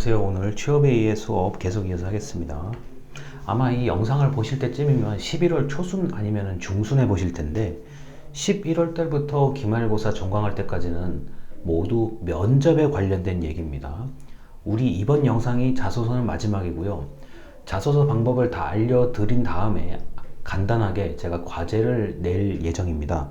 안녕하세요. 오늘 취업에 의해 수업 계속 이어서 하겠습니다. 아마 이 영상을 보실 때쯤이면 11월 초순 아니면 중순에 보실 텐데 11월 달부터 기말고사 종강할 때까지는 모두 면접에 관련된 얘기입니다. 우리 이번 영상이 자소서는 마지막이고요. 자소서 방법을 다 알려드린 다음에 간단하게 제가 과제를 낼 예정입니다.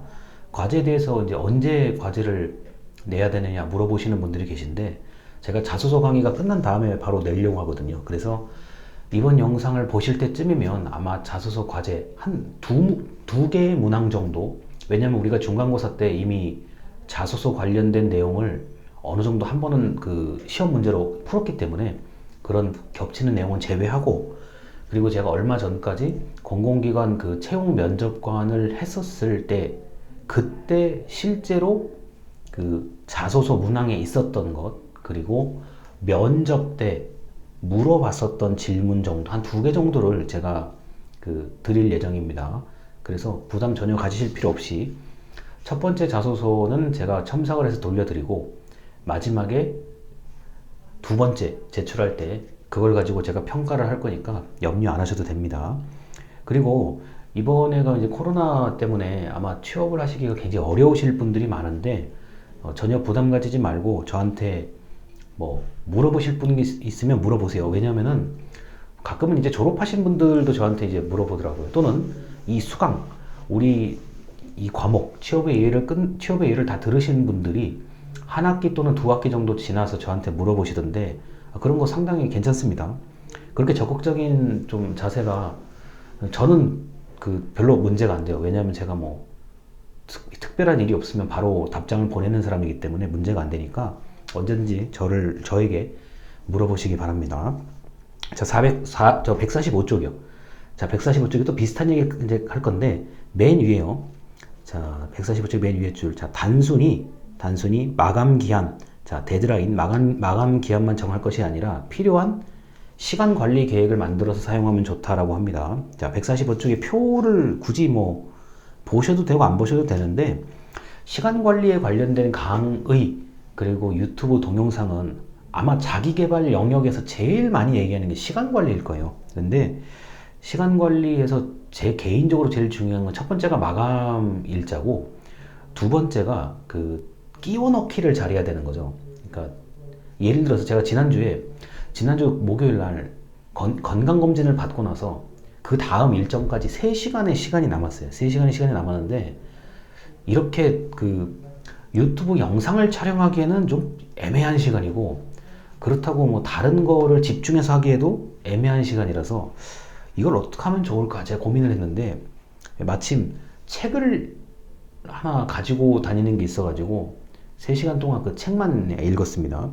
과제에 대해서 이제 언제 과제를 내야 되느냐 물어보시는 분들이 계신데 제가 자소서 강의가 끝난 다음에 바로 내려고 하거든요. 그래서 이번 영상을 보실 때쯤이면 아마 자소서 과제 한 두 두 개의 문항 정도 왜냐면 우리가 중간고사 때 이미 자소서 관련된 내용을 어느 정도 한 번은 그 시험 문제로 풀었기 때문에 그런 겹치는 내용은 제외하고 그리고 제가 얼마 전까지 공공기관 그 채용 면접관을 했었을 때 그때 실제로 그 자소서 문항에 있었던 것 그리고 면접 때 물어봤었던 질문 정도 한 두 개 정도를 제가 그 드릴 예정입니다. 그래서 부담 전혀 가지실 필요 없이 첫 번째 자소서는 제가 첨삭을 해서 돌려드리고 마지막에 두 번째 제출할 때 그걸 가지고 제가 평가를 할 거니까 염려 안 하셔도 됩니다. 그리고 이번에가 이제 코로나 때문에 아마 취업을 하시기가 굉장히 어려우실 분들이 많은데 어, 전혀 부담 가지지 말고 저한테 뭐 물어보실 분이 있- 있으면 물어보세요. 왜냐면은 가끔은 이제 졸업하신 분들도 저한테 이제 물어보더라고요. 또는 이 수강 우리 이 과목 취업의 예를 끝 취업의 예를 다 들으신 분들이 한 학기 또는 두 학기 정도 지나서 저한테 물어보시던데 아, 그런 거 상당히 괜찮습니다. 그렇게 적극적인 좀 자세가 저는 그 별로 문제가 안 돼요. 왜냐하면 제가 뭐 특, 특별한 일이 없으면 바로 답장을 보내는 사람이기 때문에 문제가 안 되니까 언제든지 저를 저에게 물어보시기 바랍니다. 자, 404, 저 145쪽이요. 자, 145쪽이 또 비슷한 얘기 이제 할 건데 맨 위에요. 자, 145쪽 맨 위에 줄. 자, 단순히 단순히 마감 기한. 자, 데드라인 마감 마감 기한만 정할 것이 아니라 필요한 시간 관리 계획을 만들어서 사용하면 좋다라고 합니다. 자, 145쪽의 표를 굳이 뭐 보셔도 되고 안 보셔도 되는데 시간 관리에 관련된 강의 그리고 유튜브 동영상은 아마 자기 개발 영역에서 제일 많이 얘기하는 게 시간 관리일 거예요. 근데 시간 관리에서 제 개인적으로 제일 중요한 건 첫 번째가 마감 일자고 두 번째가 그 끼워 넣기를 잘해야 되는 거죠. 그러니까 예를 들어서 제가 지난주에 지난주 목요일 날 건, 건강검진을 받고 나서 그 다음 일정까지 3시간의 시간이 남았어요. 3시간의 시간이 남았는데 이렇게 그 유튜브 영상을 촬영하기에는 좀 애매한 시간이고 그렇다고 뭐 다른 거를 집중해서 하기에도 애매한 시간이라서 이걸 어떻게 하면 좋을까 제가 고민을 했는데 마침 책을 하나 가지고 다니는 게 있어가지고 3시간 동안 그 책만 읽었습니다.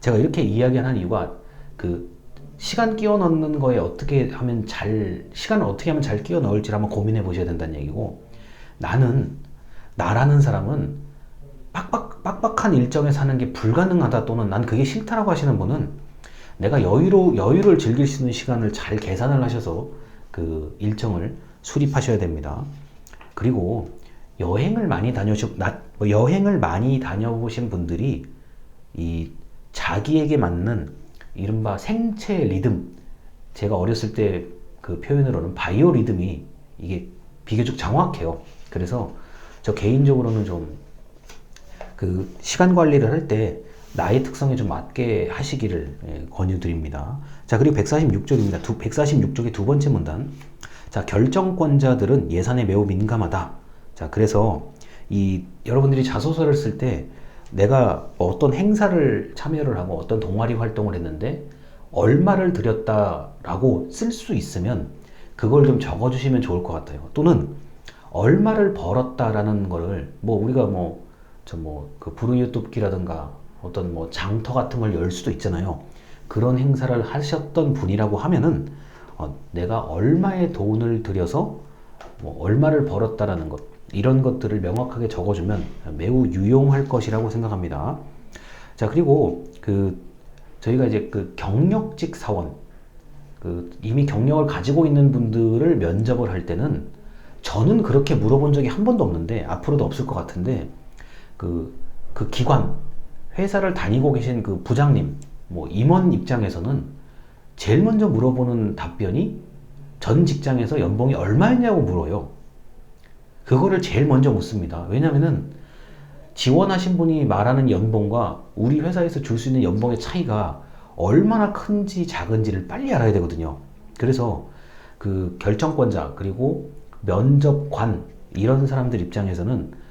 제가 이렇게 이야기하는 이유가 그 시간 끼워 넣는 거에 어떻게 하면 잘 시간을 어떻게 하면 잘 끼워 넣을지 한번 고민해 보셔야 된다는 얘기고 나는 나라는 사람은 빡빡 빡빡한 일정에 사는 게 불가능하다 또는 난 그게 싫다라고 하시는 분은 내가 여유로 여유를 즐길 수 있는 시간을 잘 계산을 하셔서 그 일정을 수립하셔야 됩니다. 그리고 여행을 많이 다녀시 나- 뭐 여행을 많이 다녀보신 분들이 이 자기에게 맞는 이른바 생체 리듬 제가 어렸을 때 그 표현으로는 바이오 리듬이 이게 비교적 정확해요. 그래서 저 개인적으로는 좀 그 시간 관리를 할 때 나의 특성에 좀 맞게 하시기를 예, 권유드립니다. 자, 그리고 146쪽입니다. 두, 146쪽의 두 번째 문단. 자, 결정권자들은 예산에 매우 민감하다. 자, 그래서 이 여러분들이 자소서를 쓸 때 내가 어떤 행사를 참여를 하고 어떤 동아리 활동을 했는데 얼마를 들였다라고 쓸 수 있으면 그걸 좀 적어주시면 좋을 것 같아요. 또는 얼마를 벌었다라는 거를 뭐 우리가 뭐 저 뭐 그 부르유 뚝기라든가 어떤 뭐 장터 같은 걸 열 수도 있잖아요. 그런 행사를 하셨던 분이라고 하면은 어, 내가 얼마의 돈을 들여서 뭐 얼마를 벌었다라는 것 이런 것들을 명확하게 적어주면 매우 유용할 것이라고 생각합니다. 자 그리고 그 저희가 이제 그 경력직 사원 그 이미 경력을 가지고 있는 분들을 면접을 할 때는 저는 그렇게 물어본 적이 한 번도 없는데 앞으로도 없을 것 같은데 그, 그 기관 회사를 다니고 계신 그 부장님 뭐 임원 입장에서는 제일 먼저 물어보는 답변이 전 직장에서 연봉이 얼마였냐고 물어요. 그거를 제일 먼저 묻습니다. 왜냐면은 지원하신 분이 말하는 연봉과 우리 회사에서 줄 수 있는 연봉의 차이가 얼마나 큰지 작은지를 빨리 알아야 되거든요. 그래서 그 결정권자 그리고 면접관 이런 사람들 입장에서는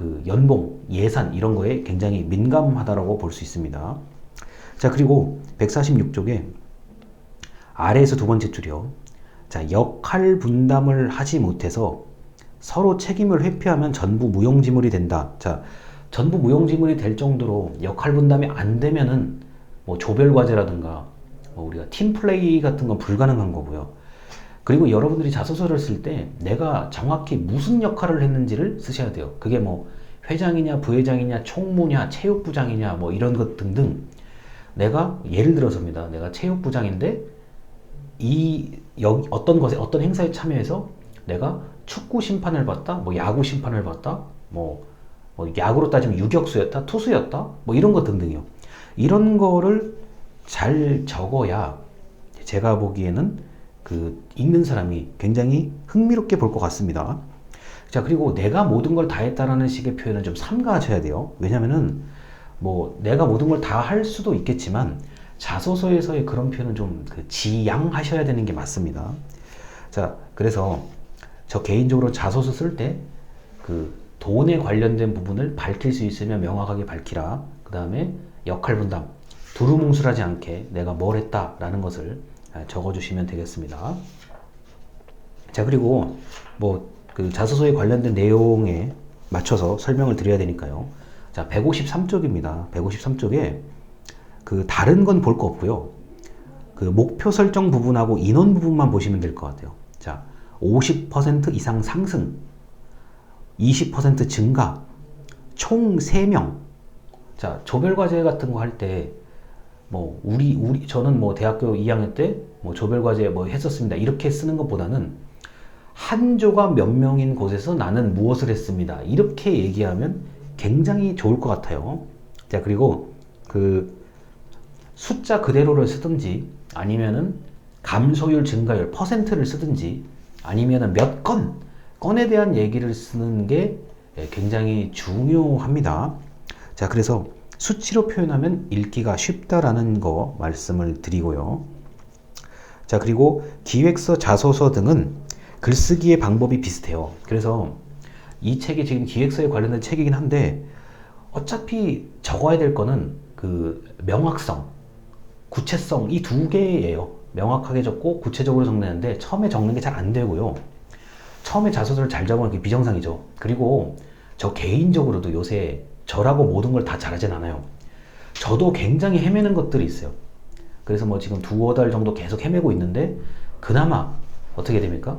그 연봉, 예산 이런 거에 굉장히 민감하다라고 볼 수 있습니다. 자, 그리고 146쪽에 아래에서 두 번째 줄이요. 자, 역할 분담을 하지 못해서 서로 책임을 회피하면 전부 무용지물이 된다. 자, 전부 무용지물이 될 정도로 역할 분담이 안 되면은 뭐 조별 과제라든가 뭐 우리가 팀 플레이 같은 건 불가능한 거고요. 그리고 여러분들이 자소서를 쓸 때 내가 정확히 무슨 역할을 했는지를 쓰셔야 돼요. 그게 뭐 회장이냐, 부회장이냐, 총무냐, 체육부장이냐, 뭐 이런 것 등등. 내가 예를 들어서입니다. 내가 체육부장인데 이 여기 어떤 것에 어떤 행사에 참여해서 내가 축구 심판을 봤다, 뭐 야구 심판을 봤다, 뭐, 뭐 야구로 따지면 유격수였다, 투수였다, 뭐 이런 것 등등이요. 이런 거를 잘 적어야 제가 보기에는 그 읽는 사람이 굉장히 흥미롭게 볼 것 같습니다. 자, 그리고 내가 모든 걸 다 했다라는 식의 표현은 좀 삼가하셔야 돼요. 왜냐면은 뭐 내가 모든 걸 다 할 수도 있겠지만 자소서에서의 그런 표현은 좀 그 지양하셔야 되는 게 맞습니다. 자, 그래서 저 개인적으로 자소서 쓸 때 그 돈에 관련된 부분을 밝힐 수 있으면 명확하게 밝히라. 그 다음에 역할 분담, 두루뭉술하지 않게 내가 뭘 했다라는 것을 아, 적어주시면 되겠습니다. 자, 그리고 뭐 그 자소서에 관련된 내용에 맞춰서 설명을 드려야 되니까요. 자, 153쪽입니다. 153쪽에 그 다른 건 볼 거 없고요. 그 목표 설정 부분하고 인원 부분만 보시면 될 것 같아요. 자, 50% 이상 상승, 20% 증가, 총 3명. 자, 조별 과제 같은 거 할 때, 뭐, 우리, 우리, 저는 뭐 대학교 2학년 때, 뭐 조별 과제 뭐 했었습니다. 이렇게 쓰는 것보다는 한 조가 몇 명인 곳에서 나는 무엇을 했습니다. 이렇게 얘기하면 굉장히 좋을 것 같아요. 자, 그리고 그 숫자 그대로를 쓰든지 아니면은 감소율, 증가율, 퍼센트를 쓰든지 아니면은 몇 건, 건에 대한 얘기를 쓰는 게 굉장히 중요합니다. 자, 그래서 수치로 표현하면 읽기가 쉽다라는 거 말씀을 드리고요. 자, 그리고 기획서, 자소서 등은 글쓰기의 방법이 비슷해요. 그래서 이 책이 지금 기획서에 관련된 책이긴 한데 어차피 적어야 될 거는 그 명확성, 구체성 이 두 개예요. 명확하게 적고 구체적으로 적내는데 처음에 적는 게 잘 안 되고요. 처음에 자소서를 잘 적으면 그게 비정상이죠. 그리고 저 개인적으로도 요새 저라고 모든 걸 다 잘하진 않아요. 저도 굉장히 헤매는 것들이 있어요. 그래서 뭐 지금 두어 달 정도 계속 헤매고 있는데 그나마 어떻게 됩니까?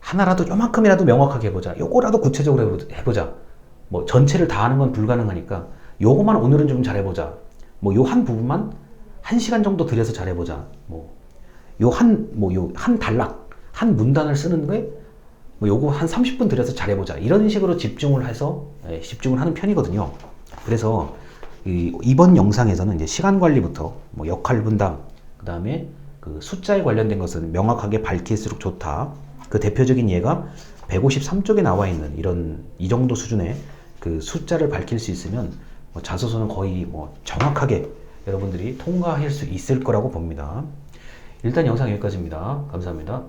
하나라도 요만큼이라도 명확하게 해보자. 요거라도 구체적으로 해보자. 뭐 전체를 다 하는 건 불가능하니까 요거만 오늘은 좀 잘해보자. 뭐 요 한 부분만 한 시간 정도 들여서 잘해보자. 뭐 요 한 뭐 요 한 단락 한 문단을 쓰는 게 뭐 요거 한 30분 들여서 잘해보자. 이런 식으로 집중을 해서 예, 집중을 하는 편이거든요. 그래서 이, 이번 영상에서는 이제 시간 관리부터 뭐 역할 분담, 그 다음에 그 숫자에 관련된 것은 명확하게 밝힐수록 좋다. 그 대표적인 예가 153쪽에 나와 있는 이런 이 정도 수준의 그 숫자를 밝힐 수 있으면 뭐 자소서는 거의 뭐 정확하게 여러분들이 통과할 수 있을 거라고 봅니다. 일단 영상 여기까지입니다. 감사합니다.